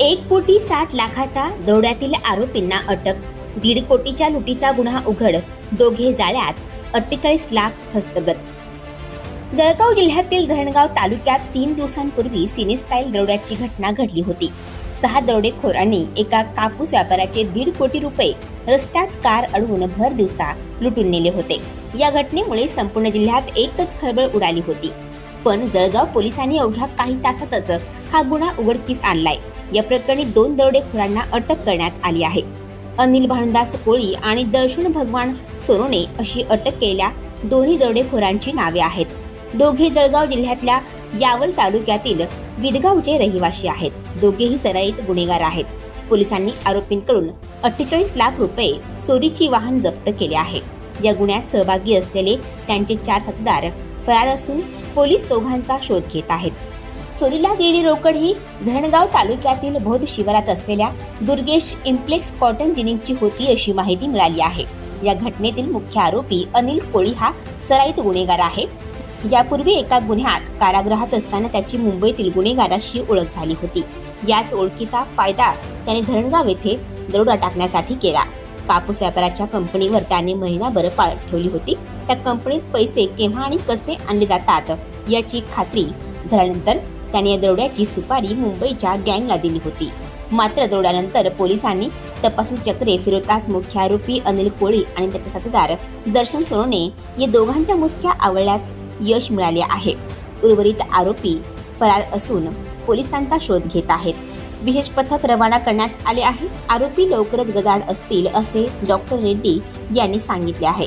एक कोटी सात लाखाचा दरोड्यातील आरोपींना अटक. दीड कोटीच्या लुटीचा गुन्हा उघड. दोघे जाळ्यात अठ्ठेचाळीस लाख हस्तगत. जळगाव जिल्ह्यातील धरणगाव तालुक्यात तीन दिवसांपूर्वी सिनेस्टाईल दरोड्याची घटना घडली होती. सहा दरोडेखोरांनी एका कापूस व्यापाऱ्याचे दीड कोटी रुपये रस्त्यात कार अडवून भर दिवसा लुटून नेले होते. या घटनेमुळे संपूर्ण जिल्ह्यात एकच खळबळ उडाली होती. पण जळगाव पोलिसांनी अवघ्या काही तासातच हा गुन्हा उघडकीस आणलाय. या प्रकरणी दोन दरोडेखोरांना अटक करण्यात आली आहे. अनिल भानुदास कोळी आणि दर्शन भगवान सोरोने अशी अटक केलेल्या दोन्ही दरोडेखोरांची नावे आहेत. दोघे जळगाव जिल्ह्यातल्या यावल तालुक्यातील विदगावचे रहिवासी आहेत. दोघेही सराईत गुन्हेगार आहेत. पोलिसांनी आरोपींकडून अठ्ठेचाळीस लाख रुपये चोरीची वाहन जप्त केले आहे. या गुन्ह्यात सहभागी असलेले त्यांचे चार साथीदार फरार असून पोलीस चौघांचा शोध घेत आहेत. चोरीला गेली रोकड ही धरणगाव तालुक्यातील बौद्ध शिवारात असलेल्या दुर्गेश इम्प्लेक्स कॉटन जिनिंगची होती अशी माहिती मिळाली आहे. या घटनेतील मुख्य आरोपी अनिल कोळी हा सराईत गुन्हेगार आहे. यापूर्वी एका गुन्ह्यात कारागृहात असताना त्याची मुंबईतील गुन्हेगाराशी ओळख झाली होती. याच ओळखीचा फायदा त्याने धरणगाव येथे दरोडा टाकण्यासाठी केला. कापूस व्यापाराच्या कंपनीवर त्याने महिनाभर पाळ ठेवली होती. त्या कंपनीत पैसे केव्हा आणि कसे आणले जातात याची खात्री झाल्यानंतर त्याने या दरोड्याची सुपारी मुंबईच्या गँगला दिली होती. मात्र दरोड्यानंतर पोलिसांनी तपासणी चक्रे फिरवताच मुख्य आरोपी अनिल कोळी आणि त्याचे साथीदार दर्शन सोनोने या दोघांच्या मुसक्या आवळण्यात यश मिळाले आहे. उर्वरित आरोपी फरार असून पोलिसांचा शोध घेत आहेत. विशेष पथक रवाना करण्यात आले आहे. आरोपी लवकरच गजाड असतील असे डॉक्टर रेड्डी यांनी सांगितले आहे.